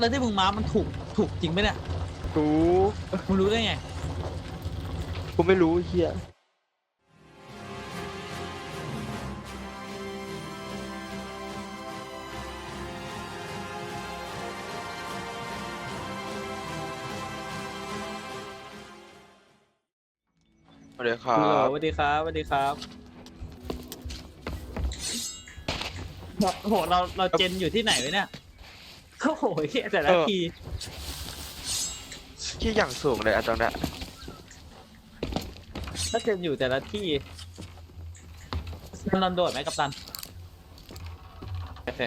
แล้วที่มึงมา มันถูก ถูกจริงไหมเนี่ย รู้มึงรู้ได้ไง กูไม่รู้เฮียสวัสดีครัฮัลโหลบสวัสดีครับสวัสดีครับโอ้โหเรา เราเจนอยู่ที่ไหนวะเนี่ย โอ้โหเหี้ยแต่ละที ที่อย่างสูงเลยอะตรงเนี้ยถ้าเจนอยู่แต่ละที่มันนอนโดดไหมกัปตันโอเค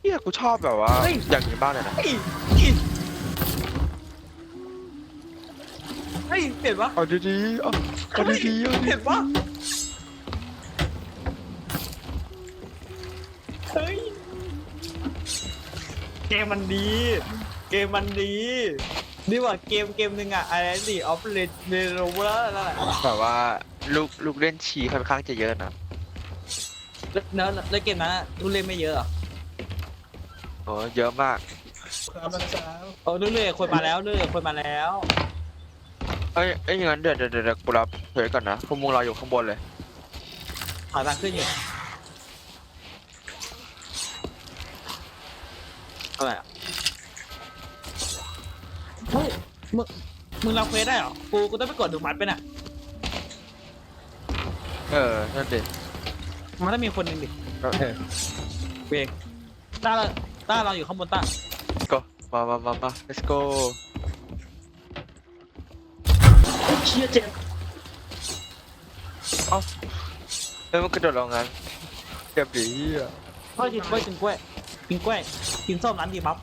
เฮียกูชอบแบบว่า เฮ้ย อย่างนี้บ้างเลยนะเฮ้ยเฮ้ยเฮ้ยเห็นปะเอาดีๆเอาเอาดีๆเอาดีเห็นปะ เกมมันดี เกมมันดี นี่ว่าเกมเกมหนึ่งอะอะไรนี่ออฟเลนเนโรเวอร์นั่นแหละๆแบบว่าลูกลูกเล่นชีค่อนข้างจะเยอะนะแล้วแล้วแล้วเกมนั้นอะลูกเล่นไม่เยอะเหรอโอ้เยอะมากโอ้ลูกเล่นคนมาแล้วลูกเล่นคนมาแล้วเอ้ยเอ้ยงั้นเดี๋ยวเดี๋ยวเดี๋ยวกูรับเผยก่อนนะพวกมึงรออยู่ข้างบนเลยหาทางขึ้นอยู่ อะไรอะเฮ้ยมึงมึงรับเควสได้เหรอ กูกูต้องไปกดดูมัดไปน่ะเออนั่นดิมันต้องมีคนหนึ่งดิก็เวงต้าเราต้าเราอยู่ข้างบนต้าก็มามามามา let's go เชียเจ็บเอ้าเฮ้ยมันกระโดดลงงั้นเจ็บดีเฮียพ่อกินกล้วยกินกล้วย กินกล้วยกินส้มร้านดีปั๊บ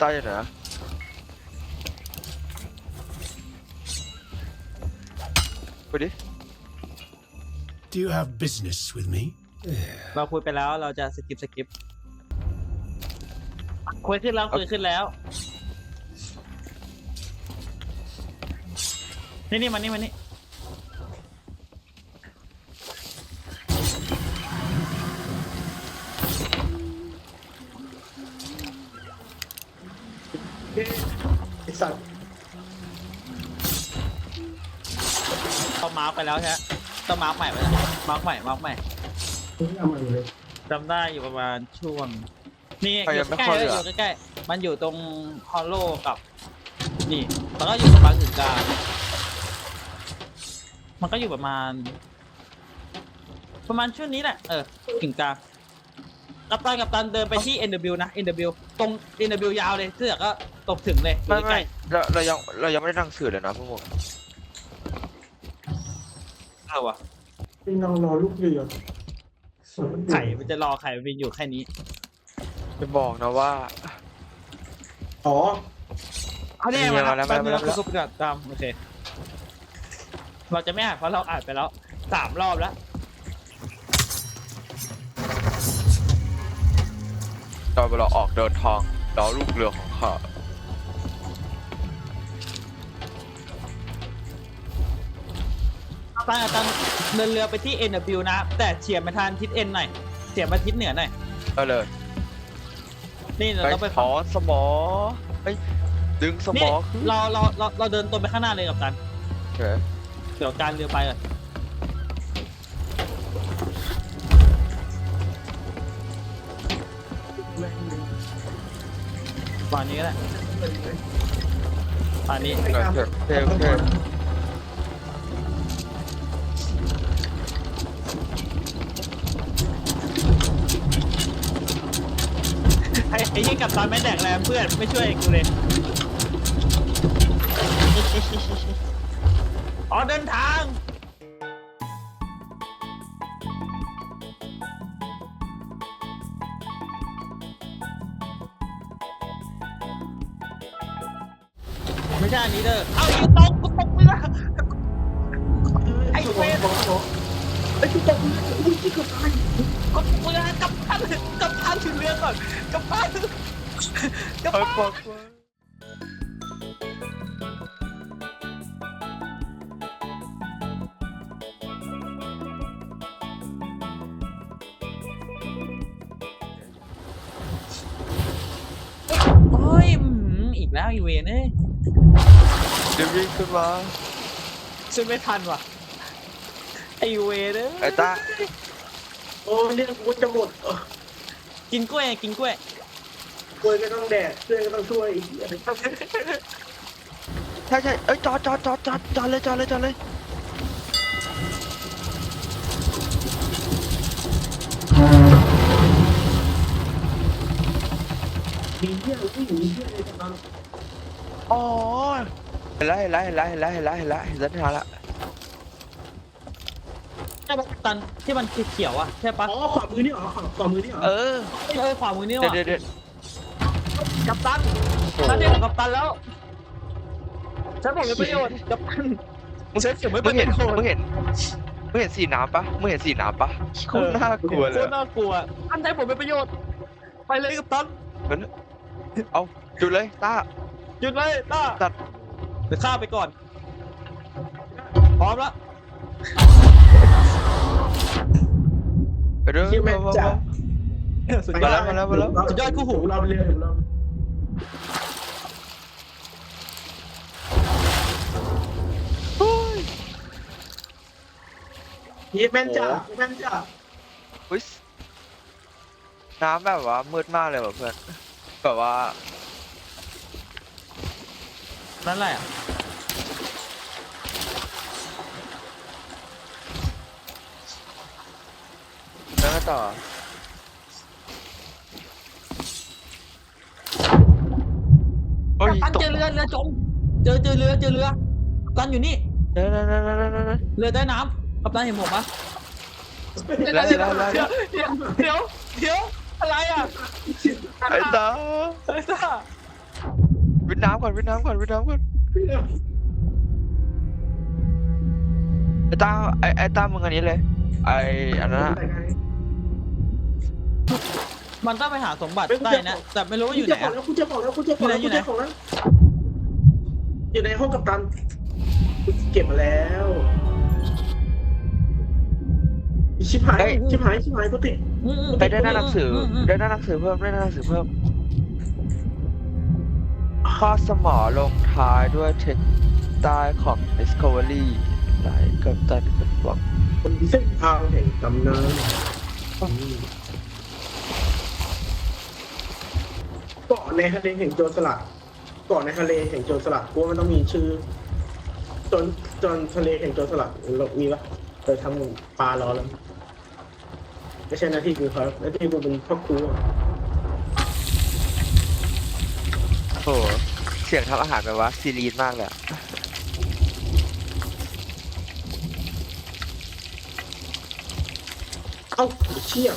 ตายอยู่ไหนนะไปดิ Do you have business with me? เราคุยไปแล้วเราจะสกิปสกิปคุยขึ้นแล้วคุยขึ้นแล้ว นี่นี่มันนี่มันนี่ ไอสัตว์ เขามา ร์กไปแล้วใช่ไหมต้องมาร์กใหม่ไปแล้วมาร์กใหม่มาร์กใหม่มึงเอามาอยู่เลยจำได้อยู่ประมาณช่วง นี่ใครอยัยู่งไม่ใกล้ค่อยๆเหรออ ยู่ใกล้ๆมันอยู่ตรงฮอลโลกับ นี่แล้วก็อยู่ตรงบางอึ่งกลางมันก็อยู่ประมาณ ประมาณช่วงนี้แหละเออถึงกลางกัปตันกัปตันเดินไปที่ NW นะ NW ตรง NW ยาวเลยเสื้อก็ตกถึงเลยอยู่ไม่ใกไม่ล้เราเรายังเรายังไม่ได้นั่งสื่อเลยนะพวกมึ งๆเออวะพี่น้องรอลูกเรือไข่มันจะรอไข่มันอยู่แค่นี้ จะบอกนะว่า อ๋อเอาเนี่ยนี่มามาแล้วแป๊บนึงมาแล้วนะคุณประกาศตามโอเคเราจะไม่อ่านเพราะเราอ่านไปแล้วสามรอบแล้วตอนเวลาออกเดินทางแล้วลูกเรือของข้า ตั้งตั้งเดินเรือไปที่ NW นะ แต่เฉียบมาทางทิศ N หน่อยเฉียบมาทิศเหนือหน่อยก็เลยนี่เราไปต้องไปขอสมอไปดึงสมนี่อขึ้นเราเราเราเราเดินตรงไปข้างหน้าเลยกับตันโอเคเดี๋ยวการเรือไปก่อนป่านนี้ก็ได้ป่านนี้โอเคโอเคโอเคไอ้ไอ้ยี่ กับตันไม่แดกแรงเพื่อนไม่ช่วยกูเลยอ๋อเดินทางไม่ใช่อันนี้เด้อเอาอีกตกกูตกเรือไอ้เวรบอกบอก ไอ้ที่ตกอุ้ยที่กืบตายกดเรือกลับบ้านกลับบ้านถึงเรือก่อนกลับบ้านกลับบ้าน โอ้ยอืมอีกแล้วอีเวนนี่ยจะวิ่งขึ้นมาฉันไม่ทันว่ะ ไอเวเด้ไอตาโอ้เรื่องกูจะหมดเกินกล้วยกินกล้วยกล้วยก็ต้องแดดเสื้อก็ต้องช่วยใช่ใช่เอ้ยจอดจอดจอดจอดจอดเลยจอดเลยจอดเลยมีเหี้ยวิ่งมีเหี้ยอะไรกันบ้างอ๋อเห็นแล้วเห็นแล้วเห็นแล้วเห็นแล้วเห็นแล้วเห็นแล้วเห็นเส้นทางล ช่ปะตันที่มันเขียวๆอะใช่ปะอ๋อขวามือนี่เหรอขวาขวามือนี่เหรอเออ เออขวามือนี่เดี๋ยวว่ะเดี๋ยวเดี๋ยวกัปตันฉันเรียกกับกัปตันแล้วฉันบอกเป็นประโยชน์กัปตันฉันเก็บไว้มึเป็งนเห็นประโยชน์มึงเห็นมึงเห็นสีน้ำปะมึงเห็นสีน้ำปะโคตรน่ากลัวโคเลยตรน่ากลัวอันใดผมเป็นประโยชน์ไปเลยกัปตันเอาจุดเลยตาหยุดเลยต้าตัด เดี๋ยวข้าไปก่อนพร้อมแล้ว ไปเด้อที่แม่งจะสุดมายอแล้ดวมาแล้วมาแล้วสุดยอดคู่หูเราเรียนเราเฮียแม่นจ้ะแม่นจ้ะอุ๊ยน้ำแบบว่ามืดมากเลยว่ะเพื่อนแบบว่า นั่นแหละ แล้วก็ต่อโอ้ยกัปตันตกเจอเรือเรือจม เจอเจอเรือเจอเรือกัปตันอยู่นี่ เดี๋ยวเดี๋ยวเดี๋ยวเดี๋ยวเดี๋ยวเดี๋ยวเรือใต้น้ำกัปตันเห็นผมปะแล้วแล้วแล้ว เดี๋ยวเดี๋ยวเดี๋ยวเดี๋ยวอะไรอะไอ้ตาไอ้ซ่าวิทน้ำก่อนวิทน้ำก่อนวิทน้ำก่อนไอ้ตาไอ้ไอ้ตามึงอันนี้เลยไอ้อันนั้นอะ มันต้องไปหาสมบัติใต้นะ แต่ไม่รู้ว่าอยู่ไหนขออะงแล้วคุณเจ้าของแล้วคุณเจ้าของแล้วอยู่คุณไหนเจ้าของแล้วอยู่ในห้องกับตันเก็บมาแล้วชิบหายชิบหายชิบหายก็ติดอืมอืมไปได้หน้าหนังสือมมได้หน้าหนังสือเพิ่มได้หน้าหนังสือเพิ่ม ข้อสมอลงท้ายด้วยเทคใต้ของ Discovery ไหลกับตันกับบอกบนเส้นทางแห่งตำนานเกาะ ในทะเลแห่งโจรสลัดเกาะในทะเลแห่งโจรสลัดกูว่ามันต้องมีชื่อจนจนทะเลแห่งโจรสลัดมีปะเคยทำปลารอแล้วไม่ใช่หน้าที่กูครับหน้าที่กูเป็นพ่อครูอะโอ้โหเสียงทำอาหารแบบว่าซีรีส์มากเลยอะเอ้าเชี่ย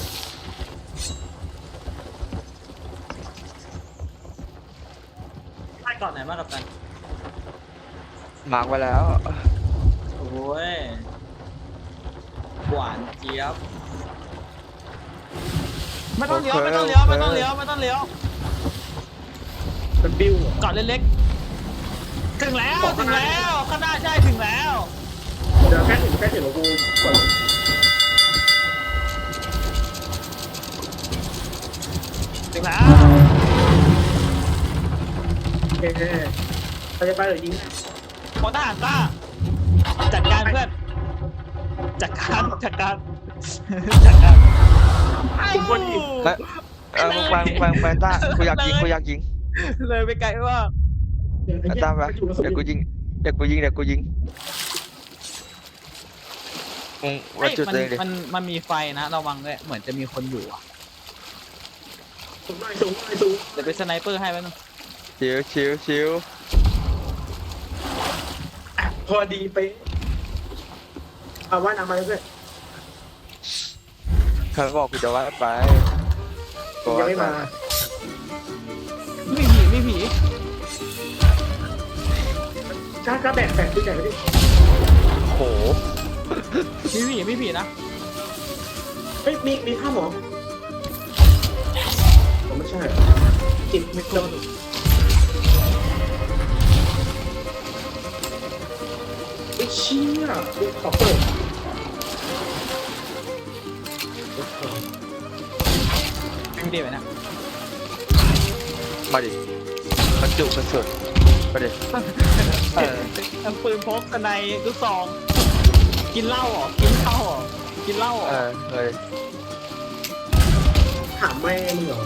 ใต้ก่อ นไหนบ้างกัปตันมาร์กไว้แล้ว โอ้ยหวานเจี๊ยบไม่ต้องเลี้ยวไม่ต้องเลี้ยวไม่ต้องเลี้ยวไม่ต้องเลี้ยวมันบิ้วอะเกาะเล็กๆถึงแล้วถึงแล้วข้างหน้าใช่ถึงแล้วเดี๋ยวแค่ถึงแค่ถึงกูก่อนถึงแล้ว โอเคเราจะไปหรือยิงพลทหารต้าจัดการเพื่อน จัดการจัดการจัดการไอ้เฮ้ยเออมึงไปมึงไปมึงไปต้ากูอยากยิงกูอยากยิงเลยไปไกลว่ากไอ้ต้าไปเดี๋ยวกูยิงเดี๋ยวกูยิงเดี๋ยวกูยิงมึงวัดจุดตัวเองดิมันมันมีไฟนะระวังด้วยเหมือนจะมีคนอยู่อะสูงหน่อยสูงหน่อยสูงเดี๋ยวไปสไนเปอร์ให้แป๊บนึง ชิวชิวชิวอะพอดีไปเอาว่ายน้ำมาเลยเพื่อนเขาบอกกูจะว่าไปกูยังว่าไม่ไปมามีผีมีผีช้าก็แบกแบกขึ้นใหญ่ไปดิโหมีผีมีผีนะเฮ้ยมีมีข้าวหมอผมไม่ใช่จิบไม่โดน อ้เชี่ยกูขอเปิดมีดีไหมนะมาดิบรรจุกระสุนไปดิเออทั้งปืนพกสไนลูกซอง กินเหล้าเหรอ กินข้าเหรอ กินเหล้าเหรอเออเฮ้ยถามแม่มึงเหรอ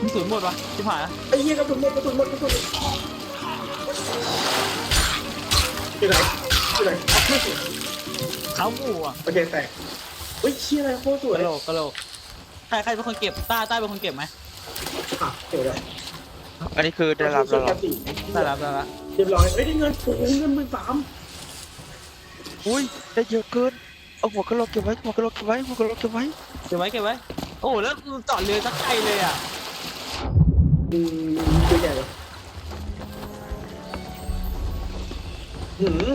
มึงสูญหมดวะชิบหายละไอ้เหี้ยกระสุนหมดกระสุนหมดกระสุนหมดอยู่ไหน ไหนเขาหมู่อะโอเคแตกเฮ้ยเชี่ยอะไรโคตรสวยกะโหลกกะโหลกใครใครเป็นคนเก็บต้าต้าเป็นคนเก็บไหมอะเดี๋ยวเดี๋ยวอันนี้คือได้รับแล้วเหรอได้รับได้รับเรียบร้อยเอ้ยได้เงินโอ้โหเงินหมื่นสามอุ้ยได้เยอะเกินเอาหัวกระโหลกเก็บไว้หัวกระโหลกเก็บไว้หัวกระโหลกเก็บไว้เก็บไว้เก็บไว้ โอ้โหแล้วมึงจอดเรือสักไกลเลยอะอืมตัวใหญ่เลยหืม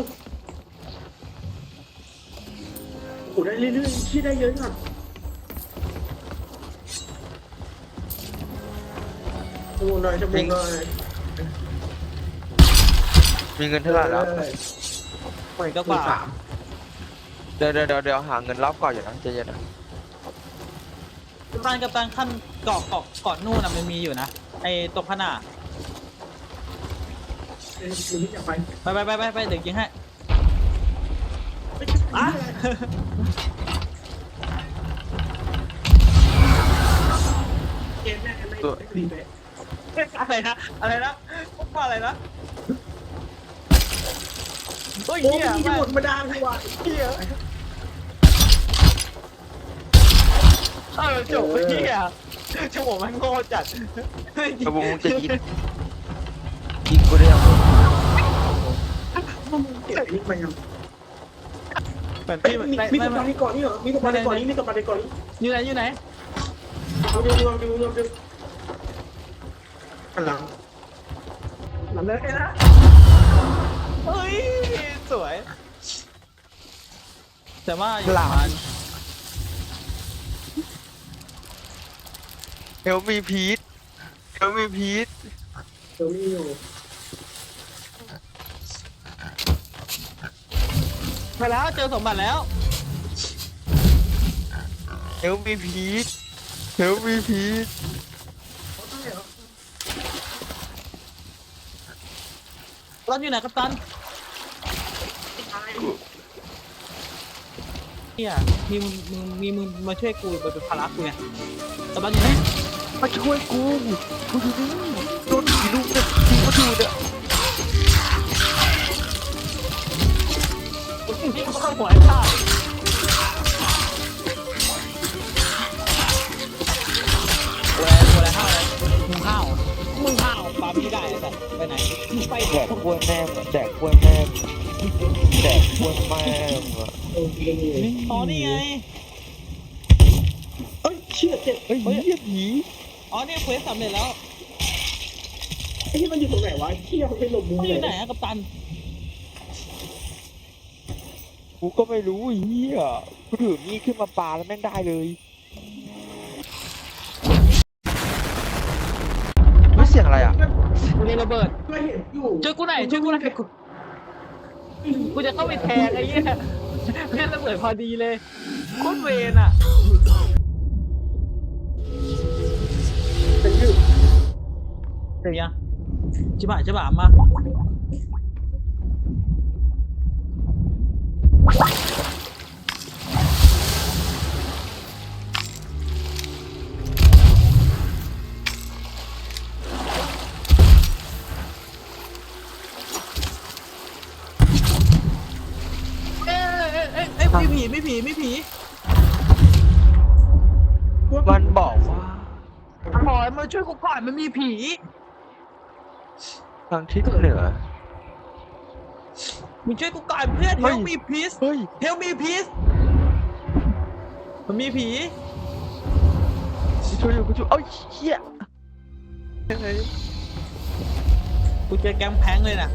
โอ้โหได้เรื่อยๆที่ได้เยอะจังชั่วโมงหน่อยชั่วโมงหน่อยมีเงินเท่าไหร่แล้วหมื่นก็หกมื่นว่าสามเดี๋ยวเดี๋ยวเดี๋ยวเดี๋ยวหาเงินรับก่อนอยู่นะใจเย็นนะกัปตันกัปตันขั้นเกาะเกาะเกาะนู่นน่ะมันมีอยู่นะไอ้ตรงขนาดเอ้ยมึงที่จะไปไปไปไปไปไปเดี๋ยวยิงให้ไม่ อะเกมแน่ไม่ดีไปอะไรนะ อะไรนะว่าอะไรนะโอ้ยโอ้ยเหี้ยที่จะหมดมาดามดีกว่าเหี้ยเออจบไอ้เหี้ยชั่วโมงมันโง่จัดกระบุงจะยิงยิงกูได้ยังเก็บนี่มายังเห มือนเอ้ยพี่มีไม่มีไม่กับปาไม่ในเกาะนี่เหรอมีกับปาในเกาะนี้มีกับปาในเกาะนี้อยู่ไหนอยู่ไหนเอาดูดูดูดูดูอันหลังหลังเลยนะเฮ้ยสวย แต่ว่าอยู่ประมาณเฮลมีพีทเฮลมีพีทเดี๋ยวมีอยู่ ไปแล้วเจอสมบัติแล้ว เฮลมีพีทเฮลมีพีทใช่เหรอเราอยู่ไหนกัปตันเนี่ยมีมึงมึงมีมึงมาช่วยกูเป็นภาระกูไงกัปตันอยู่ไหน มาช่วยกูกูอยู่นี่โดนผีลูกเนี่ยผีมาดูเนี่ย นี่ก็ต้องหัวไอ้ข้าแหวนหัวอะไรข้าวเลยมึงข้าวมึงข้าวปาไม่ได้แต่ไปไหนไปแดกกล้วยแม่งแดกกล้วยแม่งแดกกล้วยแม่งอะเออมีอยู่อ๋อนี่ไงเอ้ยเชี่ยเจ็บเฮ้ยเหี้ยผีอ๋อเนี่ยเควสสำเร็จแล้วไอ้ที่มันอยู่ตรงไหนวะเชี่ยมันไปหลบมุมมันอยู่ไหนนอะกัปตัน กูก็ไม่รู้ไอ้เหี้ยกูถือมีดขึ้นมาปาแล้วแม่งได้เลยไม่เสียงอะไรอะกูเรียนระเบิดก็เห็นอยู่ช่วยกูหน่อยช่วยกูหน่อยกูกูจะเข้าไปแทงไอ้เหี้ยเล่นระเบิดพอดีเลยโคตรเวนอะเป็นอยู่เดี๋ยวยังจิบะจิบะมา เอ้ยเอ้ยเอ้ยเอ้ยไม่ผีไม่ผีไม่ผีมันบอกว่าบอยมาช่วยกูก่อนมันมีผี ทางทิศเหนือ มึงช่วยกูก่อนเพื่อนเฮ้ย Help me please เฮ้ย Help me please มันมีผีช่วยอยู่กูช่วยเอ้ยเหี้ยกูเจอแกงแพงเลยนะ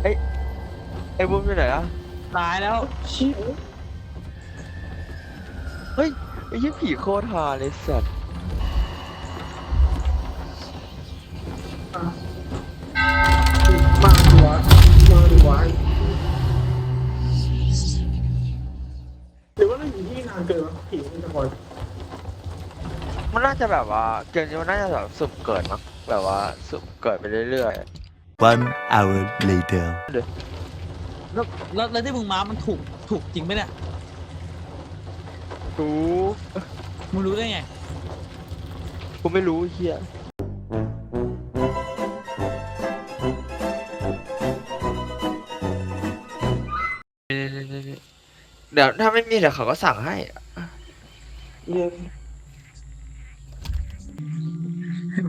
ไอ้บุ้มอยู่ไหนอะตายแล้วเชี่ยเฮ้ยไอ้เหี้ยผีโคตรฮาเลยสัตว์ ว่าเราอยู่ที่นานเกินวะผีมันจะพอยมันน่าจะแบบว่าเกมนี้มันน่าจะแบบสุ่มเกิดมั้งแบบว่าสุ่มเกิดไปเรื่อยๆ One hour later. แล้วแล้วแล้วที่มึงมา มันถูกถูกจริงไหมเนี่ยรู้มึงรู้ได้ไง กูไม่รู้เฮีย เดี๋ยวถ้าไม่มีเดี๋ยวเขาก็สั่งให้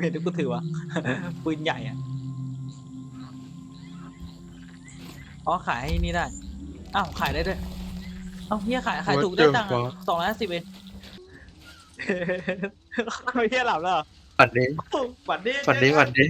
เห็นที่กูถือวะ ปืนใหญ่อะอ๋อขายให้นี่ได้ อ้าวขายได้ด้วย เอ้าเฮียขายขายถูกได้ตังค์ What the fuck? สองร้อยห้าสิบเองเฮียหลับแล้วเหรอฝันดีฝันดีฝันดีฝันดี